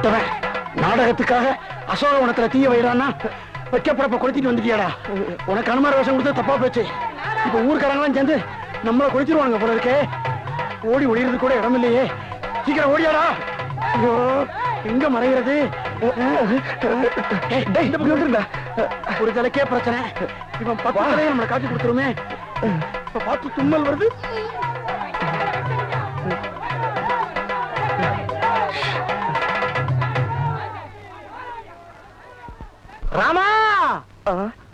கிட்டவன் நாடகத்துக்காக அசோகவனத்துல தீய வைறான்னா வைக்கப்படப்ப கொளுத்திட்டு வந்துட்டியாடா. உனக்கு அனுமார வேஷம் கொடுத்து தப்பா போச்சு. இப்ப ஊர்க்காரங்களாம் சேர்ந்து நம்மள கொளுத்திடுவானுங்க போல இருக்கே. ஓடி ஒளியறது கூட இடம் இல்லையே. சீக்கிரம் ஓடியாடா. ஐயோ எங்க மறைகிறது. ஒரு தலைக்கே பிரச்சனை. இவன் பத்து தலையை நம்மளை காட்டி கொடுத்துருமே. இப்ப பார்த்து தும்மல் வருது.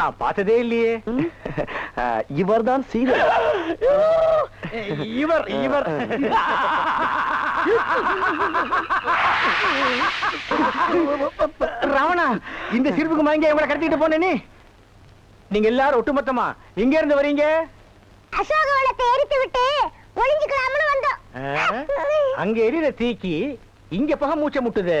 நான் பார்த்ததே இல்லையே. இவர்தான் சீதை. இவர் இவர். ராவணா இந்த சிரிப்புக்கு மயங்க எவ்வளவு கடத்திட்டு போனே நீ. நீங்க எல்லாரும் ஒட்டுமொத்தமா எங்க இருந்து வரீங்க? அசோகவனத்தை எரித்து விட்டு ஒளிஞ்சுக்கலாம்னு வந்தோம்? அங்க எரியிற தீக்கி இங்க பக மூச்சை முட்டுது.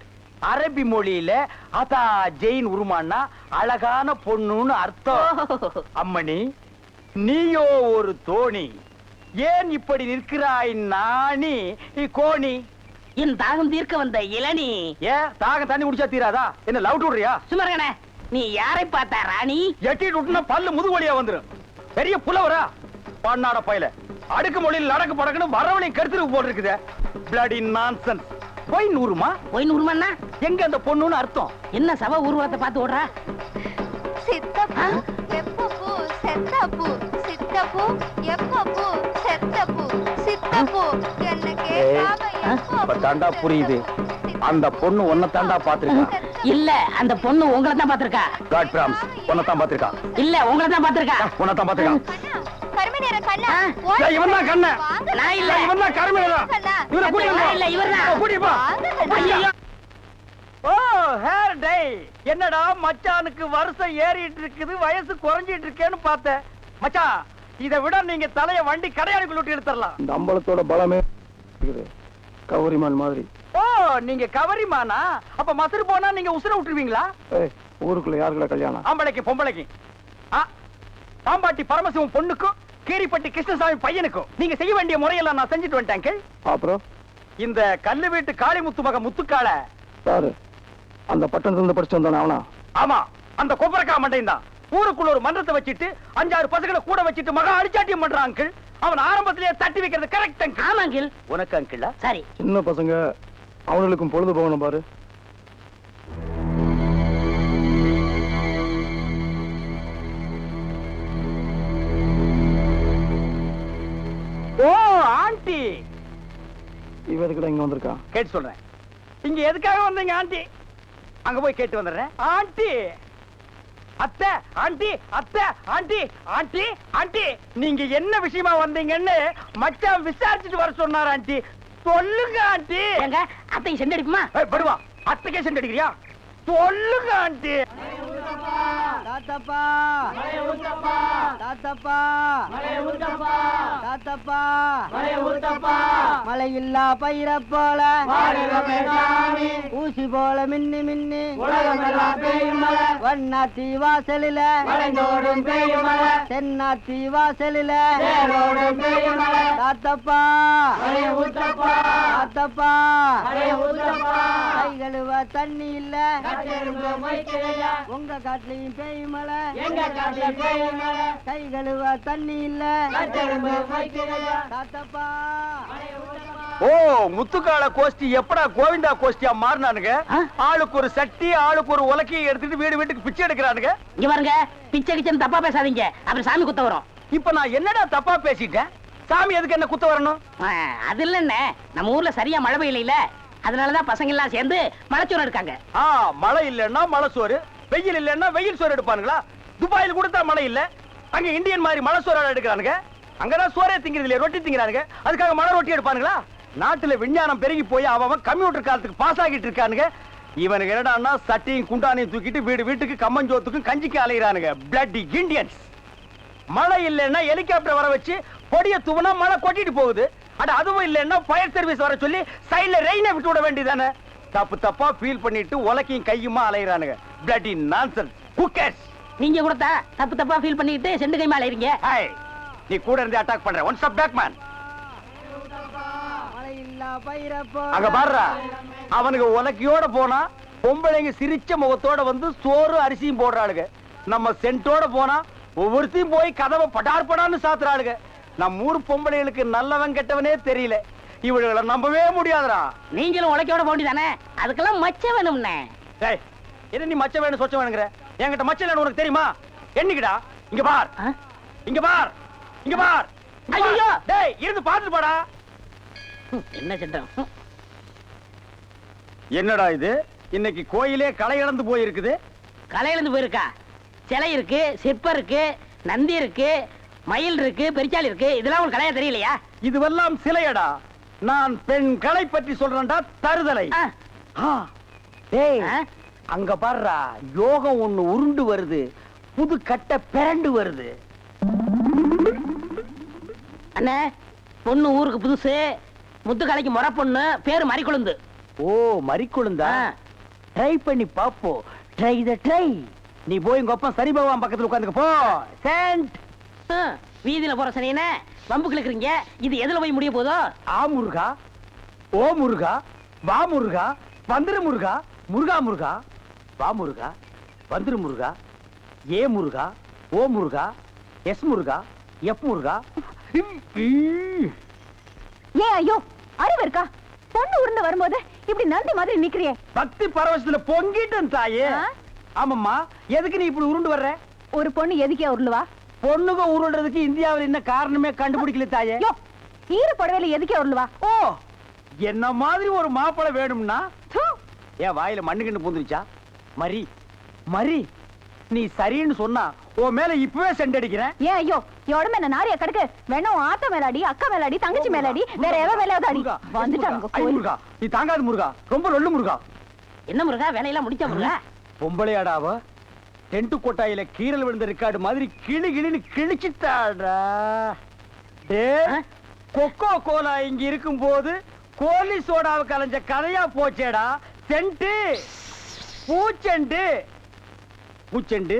அரபி மொழியில அதா ஜெயின் உருமான்னா அழகான பொண்ணுன்னு அர்த்தம். அம்மணி நீயோ ஒரு தோணி. ஏன் இப்படி நிற்கிறாய் நாணி? கோணி. என் தாகம் தீர்க்க வந்த இளநீ. ஏன் தாகம் தண்ணி குடிச்சா தீராதா? என்ன லவ் விடுறியா சுமரகனே நீ யாரை பார்த்தா ராணி? எட்டிட்டு விட்டுனா பல்லு முதுகு வழியா வந்துரும். பெரிய புலவரா? பண்ணாட பையல. அடுக்கு மொழியில் நடக்கு படக்குன்னு வரவனையும் கருத்துருக்கு போட்டிருக்குதே. பிளடி நான்சென்ஸ் போய் நூறுமா? போய் நூறுமாண்ணா எங்க அந்த பொண்ணுன்னு அர்த்தம். என்ன சவ உருவத்தை பார்த்து ஓடுறா? சித்தப்பு எப்பப்பு செத்தப்பு சித்தப்பு எப்பப்பு செத்தப்பு சித்தப்பு. என்ன கேட்காம இப்ப தாண்டா புரியுது. அந்த பொண்ணு உன்னை தாண்டா பாத்திருக்கா இல்ல அந்த பொண்ணு உங்களை தான் பாத்திருக்கா காட் பிராம்ஸ் உன்னை தான் இல்ல உங்களை தான் பாத்திருக்கா உன்னை தான் பாத்திருக்கா கரும நேர கண்ணா ஆ, ஓடி ஏய், இவன் தான் கண்ணு. வாங்க நான் இல்ல. கண்ணா. இவன் தான் கருமையா கண்ணா. இவரை கூட்டிட்டு நான் இல்ல, இவர்தான். போ. கூட்டிட்டு போ. வாங்க கண்ணா. ஐயையோ. ஓ ஹேர் டே என்னடா மச்சானுக்கு வருஷம் ஏறிட்டு இருக்குது வயசு குறைஞ்சிட்டு இருக்கேன்னு பார்த்தேன் மச்சான் இதை விட நீங்க தலைய வண்டி கடையாளுக்குள்ள விட்டு எடுத்துடலாம் இந்த அம்பலத்தோட பலமே இருக்குது கௌரிமான் மாதிரி ஓ நீங்க கவரிமானா அப்ப மசுறு போனா நீங்க உசுர விட்டுருவீங்களா ஊருக்குள்ள யாருக்குள்ள கல்யாணம் ஆம்பளைக்கு பொம்பளைக்கு ஆ, பாம்பாட்டி பரமசிவம் பொண்ணுக்கும் கீரிப்பட்டி கிருஷ்ணசாமி பையனுக்கும் நீங்க செய்ய வேண்டிய முறையெல்லாம் நான் செஞ்சுட்டு வந்துட்டேன் அங்கிள். அப்புறம்? இந்த கல்லு வீட்டு காளிமுத்து மக முத்துக்கால. சாரு அந்த பட்டணத்துல இருந்து படிச்சு வந்தானே அவனா? ஆமா அந்த கொப்பரக்கா மண்டையும் தான். ஊருக்குள்ள ஒரு மன்றத்தை வச்சிட்டு அஞ்சாறு பசங்களை கூட வச்சிட்டு மகா அடிச்சாட்டியம் பண்றான் அங்கிள். அவன் ஆரம்பத்திலேயே தட்டி வைக்கிறது கரெக்ட் அங்கிள். ஆமா அங்கிள் உனக்கு அங்கிள்? சரி. சின்ன பசங்க அவங்களுக்கும் பொழுது போகணும் பாரு. ஆண்டி. இவ எதுக்குடா இங்க வந்திருக்கான் கேட்டு சொல்றேன். இங்க எதுக்காக வந்தீங்க ஆண்டி? அங்க போய் கேட்டு வந்துடுறேன். ஆண்டி! அத்தை ஆண்டி அத்தை ஆண்டி ஆண்டி ஆண்டி! நீங்க என்ன விஷயமா வந்தீங்கன்னு மச்சான் விசாரிச்சுட்டு வர சொன்னார் ஆண்டி. சொல்லுங்க ஆண்டி! ஏங்க அத்தை செண்டு அடிக்குமா? படுவா. அத்தைக்கே அடிக்கிறியா? சொல்லுங்க ஆண்டி! தாத்தப்பா! தாத்தப்பா! தாத்தப்பா மழை இல்லா பயிர போல. ஊசி போல மின்னி மின்னி. வண்ணாத்தி வாசலில. தென்னாத்தி வாசலில. தாத்தப்பா. தாத்தப்பா. கழுவ தண்ணி இல்ல. உங்க காட்டுலயும் பேய் மழை எங்க தண்ணி இல்ல. தாத்தப்பா. ஓ முத்துக்கால கோஷ்டி எப்படா கோவிந்தா கோஷ்டியா மாறினானுங்க? ஆளுக்கு ஒரு சட்டி ஆளுக்கு ஒரு உலக்கையை எடுத்துட்டு வீடு வீட்டுக்கு பிச்சை எடுக்கிறானுங்க. இங்க பாருங்க பிச்சை கிச்சன் தப்பா பேசாதீங்க. அப்புறம் சாமி குத்த வரும். இப்ப நான் என்னடா தப்பா பேசிட்டேன்? சாமி எதுக்கு என்ன குத்த வரணும்? அது இல்லண்ணே நம்ம ஊர்ல சரியா மழை பெய்யல அதனாலதான் பசங்க எல்லாம் சேர்ந்து மலைச்சோறு எடுக்காங்க. ஆ மழை இல்லன்னா மழை சோறு வெயில் இல்லன்னா வெயில் சோறு எடுப்பானுங்களா? துபாயில் கொடுத்தா மழை இல்ல அங்க இந்தியன் மாதிரி மழை சோறு எடுக்கிறானுங்க. அங்கதான் சோறே திங்கிறது இல்லையா ரொட்டி திங்கிறானுங்க. அதுக்காக மழை ரொட்டி எடுப்பானுங்களா? நாட்டுல விஞ்ஞானம் பெருகி போய் அவன் கம்ப்யூட்டர் காலத்துக்கு பாஸ் ஆகிட்டு இருக்கானுங்க. இவனுக்கு என்னடான்னா சட்டியும் குண்டானையும் தூக்கிட்டு வீடு வீட்டுக்கு கம்மஞ்சோத்துக்கும் கஞ்சிக்கு அலைகிறானுங்க பிளட்டி இந்தியன்ஸ் மழை இல்லைன்னா ஹெலிகாப்டர் வர வச்சு பொடிய தூவனா மழை கொட்டிட்டு போகுது. அட அதுவும் இல்லைன்னா ஃபயர் சர்வீஸ் வர சொல்லி சைடுல ரெயினை விட்டு விட வேண்டியதானே தப்பு தப்பா ஃபீல் பண்ணிட்டு உலக்கையும் கையுமா அலைகிறானுங்க பிளட்டி நான்சன் குக்கர்ஸ் நீங்க கொடுத்தா தப்பு தப்பா ஃபீல் பண்ணிட்டு செண்டு கை மேல இருங்க ஹாய் நீ கூட இருந்து அட்டாக் பண்ற. ஒன் ஸ்டாப் பேக் மேன் அங்க பாருடா அவனுக்கு உலக்கையோட போனா பொம்பளைங்க சிரிச்ச முகத்தோட வந்து சோறு அரிசியும் போடுறாளுங்க. நம்ம சென்ட்டோட போனா ஒவ்வொருத்தையும் போய் கதவை படார் படான்னு சாத்துறாளுங்க. நம்ம ஊர் பொம்பளைகளுக்கு நல்லவன் கெட்டவனே தெரியல. இவளுகளை நம்பவே முடியாதுடா. நீங்களும் உழைக்கோட போண்டி தானே அதுக்கெல்லாம் மச்சம் வேணும்னே. டேய் என்ன நீ மச்ச வேணும் சொச்ச வேணுங்கிற? என்கிட்ட மச்சம் வேணும் உனக்கு தெரியுமா? என்னைக்குடா? இங்க பார்? இங்க பார். இங்க பார். ஐயையோ! டேய் இருந்து பாத்துட்டு போடா. என்ன ஹம். என்னடா இது? இன்னைக்கு கோயிலே களை இழந்து போயிருக்குது. கலையிலிருந்து போயிருக்கா? சிலை இருக்கு சிற்பம் இருக்கு நந்தி இருக்கு மயில் இருக்கு பெரிச்சாலி இருக்கு. இதெல்லாம் உங்களுக்கு கலையா தெரியலையா? இதுவெல்லாம் சிலையடா. நான் பெண் கலை பற்றி சொல்றேன்டா தருதலை? அங்க பாருடா யோகம் ஒண்ணு உருண்டு வருது புது கட்டை பிறண்டு வருது. அண்ணே பொண்ணு ஊருக்கு புதுசு முத்துக்கலைக்கு முறை பொண்ணு பேரு மறிக்குழுந்து. ஓ மறிக்குழுந்தா. ட்ரை பண்ணி பாப்போம் ட்ரை த ட்ரை நீ போய் உங்க அப்பா சரி பகவான் பக்கத்துல உட்காந்துக்க போ. சென்ட் வீதியில போற சனியனே வம்பு கிழக்குறீங்க இது எதுல போய் முடிய போதோ? ஆ முருகா. ஓ முருகா. வா முருகா. வந்துரு முருகா. முருகா முருகா. வா முருகா. வந்துரு முருகா. ஏ முருகா. ஓ முருகா. எஸ் முருகா. எப் முருகா. ஏன் ஐயோ அறிவு இருக்கா? பொண்ணு உருண்டு வரும்போது இப்படி நந்தி மாதிரி நிக்கிறியே. பக்தி பரவசத்துல பொங்கிட்டேன் தாயே? ஆமாம்மா எதுக்கு நீ இப்படி உருண்டு வர்ற? ஒரு பொண்ணு எதுக்கே உருளுவா பொண்ணுங்க உருள்றதுக்கு இந்தியாவில் என்ன காரணமே கண்டுபிடிக்கல தாயே. ஈர புடவையில எதுக்கே உருளுவா ஓ என்ன மாதிரி ஒரு மாப்பிளை வேணும்னா? ஏன் வாயில மண்ணு கண்டு பூந்துருச்சா? மரி மரி நீ சரின்னு சொன்னா உன் மேல இப்பவே செண்டடிக்கிறேன் ஏன் ஐயோ என் உடம்பு என்ன நாரிய கிடக்கு வேணா உன் ஆத்தா மேலாடி அக்கா மேலாடி தங்கச்சி மேலாடி வேற எவ மேலாவது அடி கோயில். முருகா. நீ தாங்காது முருகா. ரொம்ப ரொல்லு முருகா. என்ன முருகா? வேலையெல்லாம் முடிச்சா முருகா? பொம்பளையாடாவ டென்ட் கொட்டாயில கீரல் விழுந்த ரெக்கார்டு மாதிரி கிளி கிளின்னு கிழிச்சிட்டாடா. ஆ? கொக்கோ கோலா இங்க இருக்கும்போது கோலி சோடாவை கலைஞ்ச கதையா போச்சேடா. சென்ட்டு. பூச்செண்டு. பூச்செண்டு?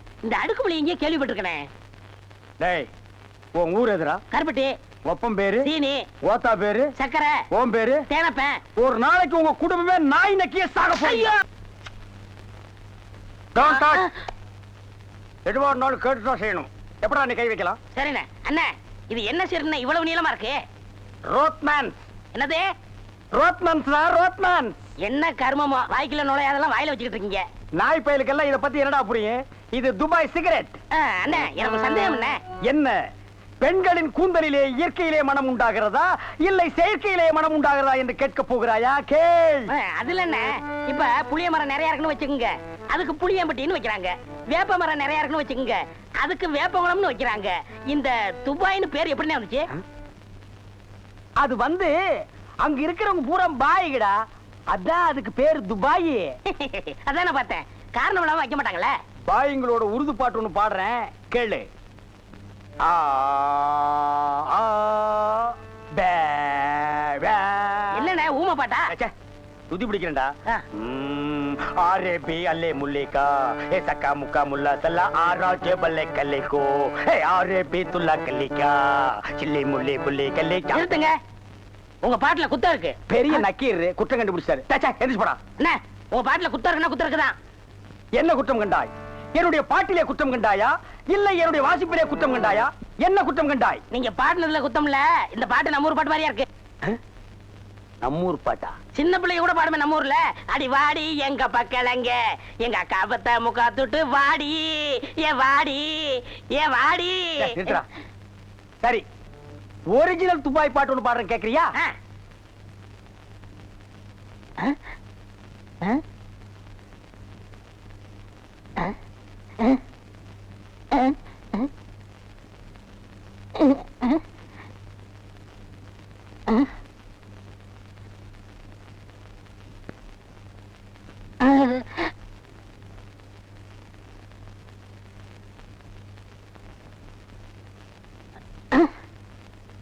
இந்த அடுக்குமொழி எங்கேயே கேள்விப்பட்டிருக்கனே. டேய் உன் ஊர் எதுரா கருப்பட்டி ஒப்பம் பேரு சீனி ஓத்தா பேரு சக்கரை உன் பேரு தேனப்பேன். ஒரு நாளைக்கு உங்க குடும்பமே நாய் நக்கிய சாக touch. எதுவா இருந்தாலும் கேட்டு தான் செய்யணும். எப்படா நீ கை வைக்கலாம்? சரிண்ணே. அண்ணே இது என்ன சீர்னு இவ்வளவு நீளமா இருக்கு? ரோத்மேன் என்னது? ரோத்மன்ஸ் தான் ரோத்மேன் என்ன கர்மமோ? வாய்க்குள்ள நுழையாதெல்லாம் வாயில வச்சுக்கிட்டு இருக்கீங்க. நாய் பயலுக்கெல்லாம் இத பத்தி என்னடா புரியும்? இது துபாய் சிகரெட். அண்ணே எனக்கு சந்தேகம் என்ன என்ன? பெண்களின் கூந்தலிலே இயற்கையிலே மனம் உண்டாகிறதா? இல்லை செயற்கையிலே மனம் உண்டாகிறதா என்று கேட்க போகிறாயா? கேள். அதுல என்ன இப்ப புளிய மரம் நிறைய இருக்குன்னு வச்சுக்கோங்க. அதுக்கு புளியம்பட்டின்னு வைக்கிறாங்க. வேப்ப மரம் நிறைய இருக்குன்னு வச்சுக்கோங்க. அதுக்கு வேப்பகுளம்னு வைக்கிறாங்க. இந்த துபாய்னு பேர் எப்படிண்ணே வந்துச்சு? அது வந்து அங்க இருக்கிறவங்க பூரா பாய்கடா. அதான் அதுக்கு பேர் துபாய். அதான் நான் பார்த்தேன். காரணம் இல்லாம வைக்க மாட்டாங்களே. பாய்ங்களோட உருது பாட்டு ஒண்ணு பாடுறேன். கேளு. என்னண்ணே ஊமை பாட்டா? துதி பிடிக்கிறேன்டா. ஆரே பி அல்லே முல்லிகா ஏ சக்கா முக்கா முல்லா சல்லா ஆராஜே பல்லே கல்லிக்கோ ஏ ஆரே பி துல்லா கல்லிக்கா. சில்லி முல்லி புல்லி கல்லிக்கா. நிறுத்துங்க. உங்க பாட்டுல குத்தம் இருக்கு. பெரிய நக்கீர் குற்றம் கண்டுபிடிச்சாரு. சே, சே, எந்திரிச்சு போடா. என்ன? உங்க பாட்டுல குத்தம் இருக்குன்னா குத்தம் இருக்குதான் என்ன குற்றம் கண்டாய்? என்னுடைய பாட்டிலே குற்றம் கண்டாயா? இல்லை என்னுடைய வாசிப்பிலே குற்றம் கண்டாயா? என்ன குற்றம் கண்டாய்? நீங்க பாட்டுனதுல குத்தம் இல்ல. இந்த பாட்டு நம்ம ஊர் பாட்டு மாதிரியா இருக்கு? நம்மூர் பாட்டா? சின்ன பிள்ளைங்க கூட பாடுமே நம்ம ஊர்ல. அடி வாடி எங்க பக்கலங்க. எங்க அக்கா பத்த முக்கா தொட்டு வாடி. ஏ வாடி ஏ வாடி. சரி. ஒரிஜினல் துபாய் பாட்டு ஒண்ணு பாடுறேன் கேக்குறியா? ஆ. ஆ?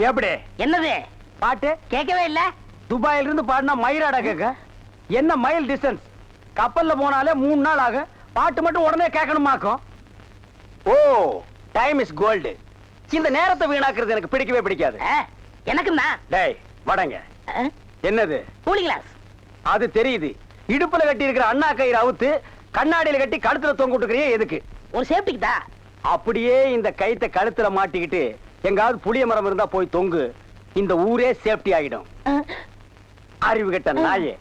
எப்படி? என்னது? பாட்டு? கேட்கவே இல்ல. துபாயில இருந்து பாடினா மயிலாடா கேட்க? என்ன மைல் டிஸ்டன்ஸ் கப்பல்ல போனாலே மூணு நாள் ஆகும். பாட்டு மட்டும் உடனே கேட்கணுமாக்கும்? ஓ டைம் இஸ் கோல்டு இந்த நேரத்தை வீணாக்குறது எனக்கு பிடிக்கவே பிடிக்காது. ஆ, எனக்கும் தான் டேய் வடங்க. என்னது? Cooling glass. அது தெரியுது. இடுப்புல கட்டி இருக்கிற அண்ணா கயிறு அவுத்து கண்ணாடியில கட்டி கழுத்துல தொங்க விட்டுக்கிறியே எதுக்கு? ஒரு சேஃப்டிக்கு தான். அப்படியே இந்த கயித்தை கழுத்துல மாட்டிக்கிட்டு எங்காவது புளிய மரம் இருந்தா போய் தொங்கு. இந்த ஊரே சேஃப்டி ஆகிடும் அறிவு கெட்ட நாயே.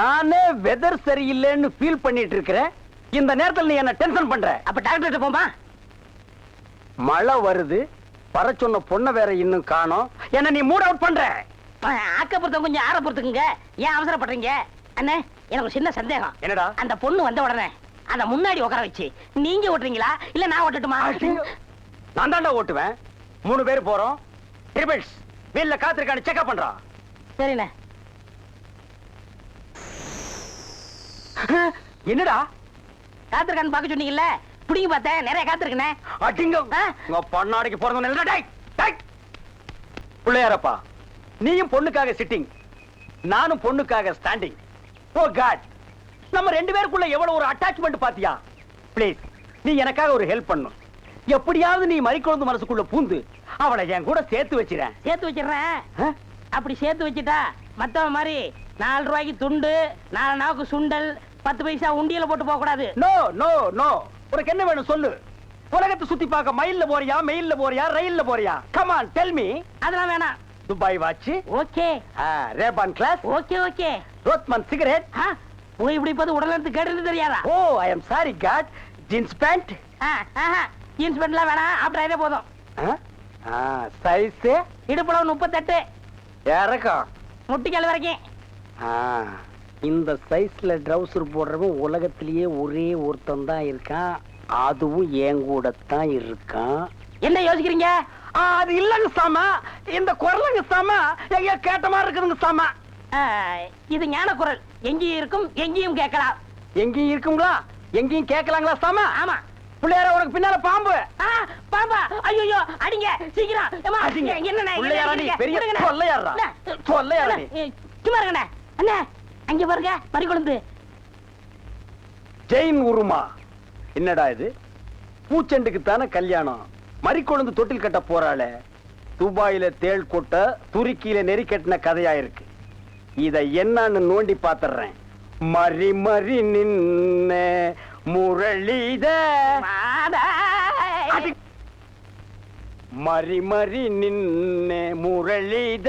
நானே வெதர் சரியில்லைன்னு ஃபீல் பண்ணிட்டு இருக்கிறேன். இந்த நேரத்துல நீ என்ன டென்ஷன் பண்ற. அப்ப டாக்டர் போமா மழை வருது வர சொன்ன பொண்ணை வேற இன்னும் காணோம். என்ன நீ மூட் அவுட் பண்ற. ஆக்க பொறுத்தவங்க கொஞ்சம் ஆற பொறுத்துக்குங்க. ஏன் அவசரப்படுறீங்க? அண்ணே எனக்கு ஒரு சின்ன சந்தேகம். என்னடா? அந்த பொண்ணு வந்த உடனே அத முன்னாடி உட்கார வச்சு நீங்க ஓட்டுறீங்களா? இல்ல நான் ஓட்டட்டுமா? நான் தாண்டா ஓட்டுவேன். மூணு பேர் போறோம். ட்ரிபிள்ஸ் வீல்ல காத்திருக்கான்னு செக்அப் பண்றான் சரிண்ணே. என்னடா? காத்திருக்கான்னு பார்க்க சொன்னீங்கல்ல? புடிங்க பார்த்தேன் நிறைய காத்திருக்கனே அடிங்க? உங்க பொண்ணாடிக்கு பிறந்தவன் இல்லடா, டேய், டேய். பிள்ளையாரப்பா நீயும் பொண்ணுக்காக சிட்டிங் நானும் பொண்ணுக்காக ஸ்டாண்டிங் ஓ காட் நம்ம ரெண்டு பேருக்குள்ள எவ்வளவு ஒரு அட்டாச்மெண்ட் பாத்தியா? ப்ளீஸ் நீ எனக்காக ஒரு ஹெல்ப் பண்ணும் எப்படியாவது நீ மறிக்குழந்து மனசுக்குள்ள பூந்து அவளை என் கூட சேர்த்து வச்சிரேன் சேர்த்து வச்சிடுறேன்? அப்படி சேர்த்து வச்சுட்டா மத்தவன் மாதிரி நாலு ரூபாய்க்கு துண்டு நாலு நாவுக்கு சுண்டல் பத்து பைசா உண்டியல போட்டு போக கூடாது. நோ நோ நோ உனக்கு என்ன வேணும் சொல்லு? உலகத்தை சுத்தி பார்க்க மயில்ல போறியா மெயில்ல போறியா ரயில்ல போறியா? கமான் டெல் மீ அதெல்லாம் வேணாம். Dubai watch okay. Ray Ban glass okay okay. Rothman cigarette ஆ, புகை பிடிப்பது உடல் எடுத்து கேட்டு தெரியாதா? ஓ I am sorry god jeans pant jeans பேண்ட்லாம் வேணாம். ஆப்டர் ஆயிட்டே போதும். சைஸ் இடுப்புல முப்பத்தெட்டு. இறக்கம். முட்டிக்கால் வரைக்கும். இந்த சைஸ்ல ட்ரவுசர் போடுறவன் உலகத்திலேயே ஒரே ஒருத்தன் தான் இருக்கான். அதுவும் என் கூட தான் இருக்கான். என்ன யோசிக்கிறீங்க? அது இல்லங்க சாம. இந்த குரலுங்க சாம எங்க கேட்ட மாதிரி இருக்குதுங்க சாம. இது ஞான குரல். எங்கேயும் இருக்கும் எங்கேயும் கேட்கலாம். எங்கேயும் இருக்குங்களா? எங்கேயும் கேட்கலாங்களா சாம? ஆமா. பிள்ளையார உனக்கு பின்னால பாம்பு. பாம்பா. ஐயோ அடிங்க சீக்கிரம்? என்ன பெரிய நீ? அண்ணே, சும்மா இருங்கண்ணே. அண்ணே. அங்க பாருங்க மறிக்கொழுந்து ஜெயின் உருமா. என்னடா இது? பூச்செண்டுக்கு தானே கல்யாணம். மறிக்கொழுந்து தொட்டில் கட்ட போறாளே. துபாயில தேள் கொட்ட துருக்கியில நெறி கட்டின கதையா இருக்கு. இத என்னன்னு நோண்டி பாத்துறேன். மறி மறி நின்ன முரளித. மறி மறி நின்ன முரளித.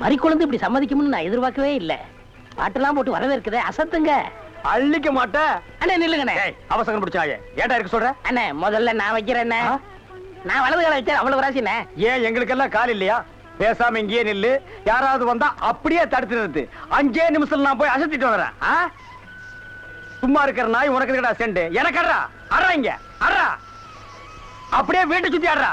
மறிக்கொழுந்து இப்படி சம்மதிக்கும்னு நான் எதிர்பார்க்கவே இல்ல. பாட்டெல்லாம் போட்டு வரவே இருக்குதே அசத்துங்க. அள்ளிக்க மாட்டேன் அண்ணே நில்லுங்கண்ணே. அவசரம் பிடிச்சாயே. ஏன்டா இருக்க சொல்ற? அண்ணே முதல்ல நான் வைக்கிறேன் ஆ? நான் வலது கால வச்சேன் அவ்வளவு ராசிண்ணே ஏன் எங்களுக்கெல்லாம் கால் இல்லையா? பேசாம இங்கேயே நில்லு. யாராவது வந்தா அப்படியே தடுத்து நிறுத்து. அஞ்சே நிமிஷம் நான் போய் அசத்திட்டு வரேன்? சும்மா இருக்கிற நாய் உனக்கு இருக்கடா செண்டு? எனக்கு அட்றா. அட்றா இங்க. அட்றா. அப்படியே வீட்டை சுத்தி அட்றா.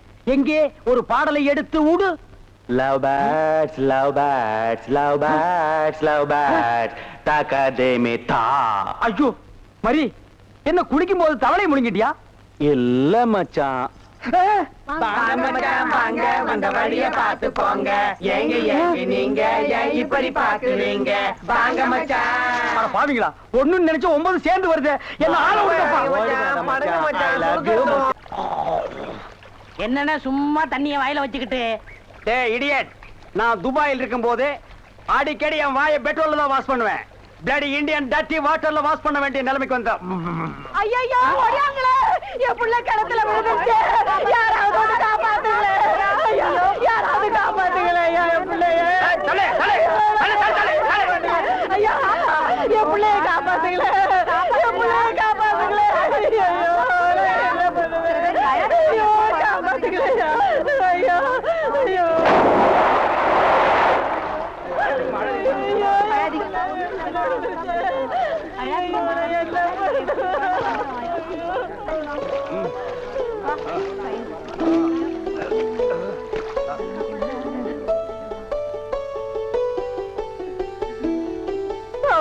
எங்கே? ஒரு பாடலை எடுத்து உடு. Love birds, love birds, love birds, love birds. Takademe ta. ஐயோ மரி என்ன குளிக்கும் போது தவளை முழுங்கிட்டியா? இல்ல மச்சான். வந்த வழிய பார்த்து போங்க. ஏங்க ஏங்க நீங்க இப்படி பாக்குறீங்க வாங்க மச்சான். பாவீங்களா ஒண்ணுன்னு நினைச்சு ஒன்பது சேர்ந்து வருது. என்ன ஆள என்னன்னா சும்மா தண்ணிய வாயில வச்சுக்கிட்டு. டேய் இடியட் நான் துபாயில் இருக்கும் போது அடிக்கடி என் வாயை பெட்ரோல்ல தான் வாஷ் பண்ணுவேன். பிளடி இந்தியன் டட்டி வாட்டர்ல வாஷ் பண்ண வேண்டிய நிலைமைக்கு வந்தேன். ஐயோ ஓடியாங்களே. என் புள்ள கிணத்துல விழுந்துச்சு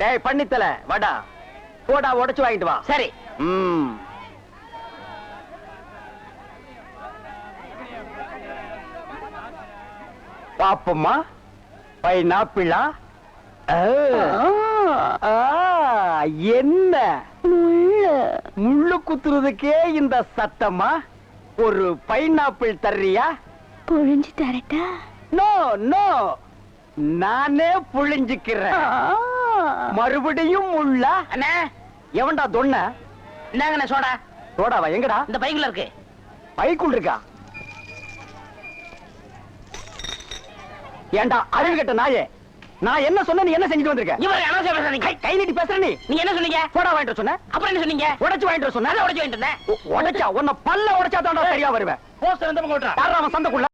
டேய் பண்ணித்தலை வாடா. சோடா உடைச்சு வாங்கிட்டு வா. சரி. ம். பாப்பம்மா. பைனாப்பிளா? என்ன? முள்ளு குத்துறதுக்கே இந்த சத்தமா ஒரு பைனாப்பிள் தர்றியா? புழிஞ்சு தரட்டா நோ நோ. நானே புழிஞ்சுக்கிறேன். மறுபடியும் முள்ள அண்ணா எவன்டா தொன்ன? இந்தாங்கண்ணே சோடா. சோடாவா எங்கடா? இந்த பைக்குல இருக்கு. பைக்குள் இருக்கா? ஏண்டா அறிவு கெட்ட நாயே. நான் என்ன சொன்ன நீ என்ன செஞ்சுட்டு வந்திருக்க? இவர் அனாவசியம் பேசுறீங்க கை- நீட்டி பேசுற நீ. நீங்க என்ன சொன்னீங்க? போடா வாங்கிட்டு சொன்ன? அப்புறம் என்ன சொன்னீங்க? உடைச்சு வாங்கிட்டு சொன்ன. உடைச்சு வாங்கிட்டு இருந்தேன் உடைச்சா உன்னை பல்ல உடைச்சா தான்டா சரியா வருவேன். போஸ்டர் பக்கம் ஓட்டுறா யாரா அவன் சந்தைக்குள்ள?